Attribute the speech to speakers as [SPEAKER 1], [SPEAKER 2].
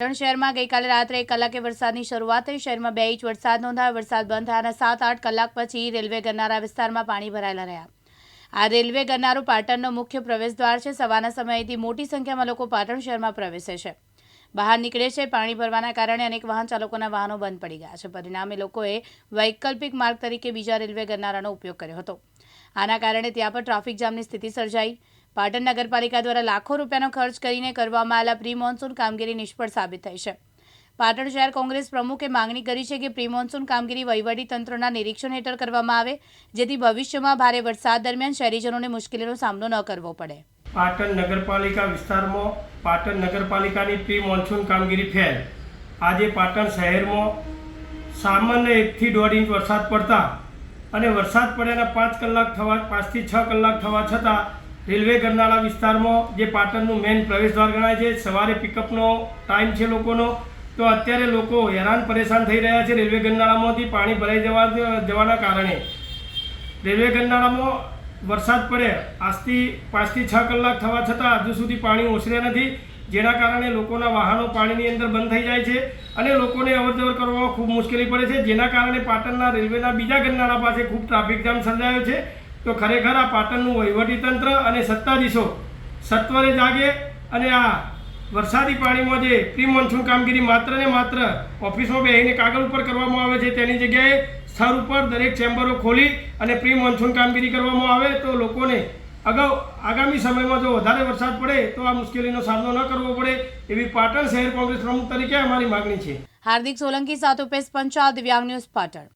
[SPEAKER 1] પાટણ શહેરમાં ગઈકાલે રાત્રે એક કલાકે વરસાદની શરૂઆત થઈ. શહેરમાં બે ઇંચ વરસાદ નોંધાયો. વરસાદ બંધ થયાના સાત આઠ કલાક પછી રેલવે ગરનારા વિસ્તારમાં પાણી ભરાયેલા રહ્યા. આ રેલવે ગરનારું પાટણનો મુખ્ય પ્રવેશદ્વાર છે. સવારના સમયથી મોટી સંખ્યામાં લોકો પાટણ શહેરમાં પ્રવેશે છે. બહાર નીકળે છે. પાણી ભરવાના કારણે અનેક વાહન ચાલકોના વાહનો બંધ પડી ગયા છે. પરિણામે લોકોએ વૈકલ્પિક માર્ગ તરીકે બીજા રેલવે ગરનારાનો ઉપયોગ કર્યો હતો. આના કારણે ત્યાં પર ટ્રાફિક જામની સ્થિતિ સર્જાઈ. પાટણ નગરપાલિકા દ્વારા લાખો રૂપિયાનો ખર્ચ કરીને કરવામાં આવેલા પ્રી કામગીરી નિષ્ફળ સાબિત થઈ છે. પાટણ શહેર કોંગ્રેસ પ્રમુખે માંગણી કરી છે કે પ્રી કામગીરી વહીવટીતંત્રના નિરીક્ષણ હેઠળ કરવામાં આવે, જેથી ભવિષ્યમાં ભારે વરસાદ દરમિયાન શહેરીજનોને મુશ્કેલીનો સામનો ન કરવો પડે.
[SPEAKER 2] પાટણ નગરપાલિકા વિસ્તારમાં પાટણ નગરપાલિકાની પ્રી મોન્સૂન કામગીરી ફેલ. આજે પાટણ શહેરમાં સામાન્ય એકથી દોઢ ઇંચ વરસાદ પડતા અને વરસાદ પડ્યાના પાંચ કલાક થવા, પાંચથી છ કલાક થવા છતાં રેલવે ગરનાળા વિસ્તારમાં જે પાટણનું મેઇન પ્રવેશદ્વાર ગણાય છે, સવારે પિકઅપનો ટાઈમ છે લોકોનો, તો અત્યારે લોકો હેરાન પરેશાન થઈ રહ્યા છે રેલવે ગરનાળામાંથી પાણી ભરાઈ જવા, જવાના કારણે. રેલવે ગરનાળામાં વરસાદ પડે, આજથી પાંચથી છ કલાક થવા છતાં હજુ સુધી પાણી ઓસર્યા નથી, જેના કારણે લોકોના વાહનો પાણીની અંદર બંધ થઈ જાય છે અને લોકોને અવરજવર કરવામાં ખૂબ મુશ્કેલી પડે છે, જેના કારણે પાટણના રેલવેના બીજા ગરનાળા પાસે ખૂબ ટ્રાફિક જામ સર્જાયો છે. તો ખરેખર આ પાટણનું વહીવટીતંત્ર અને સત્તાધીશો સત્વરે જાગે અને આ વરસાદી પાણીમાં જે પ્રી મોન્સૂન કામગીરી માત્ર ને માત્ર ઓફિસમાં બેહીને કાગળ ઉપર કરવામાં આવે છે તેની જગ્યાએ સ્થળ ઉપર દરેક ચેમ્બરો ખોલી અને પ્રી મોન્સૂન કામગીરી કરવામાં આવે તો લોકોને અગાઉ આગામી સમયમાં જો વધારે વરસાદ પડે તો આ મુશ્કેલીનો સામનો ન કરવો પડે એવી પાટણ શહેર કોંગ્રેસ પ્રમુખ તરીકે અમારી માગણી છે.
[SPEAKER 1] હાર્દિક સોલંકી સાથે ઉપેશ પંચાલ દિવ્યાંગ ન્યૂઝ પાટણ.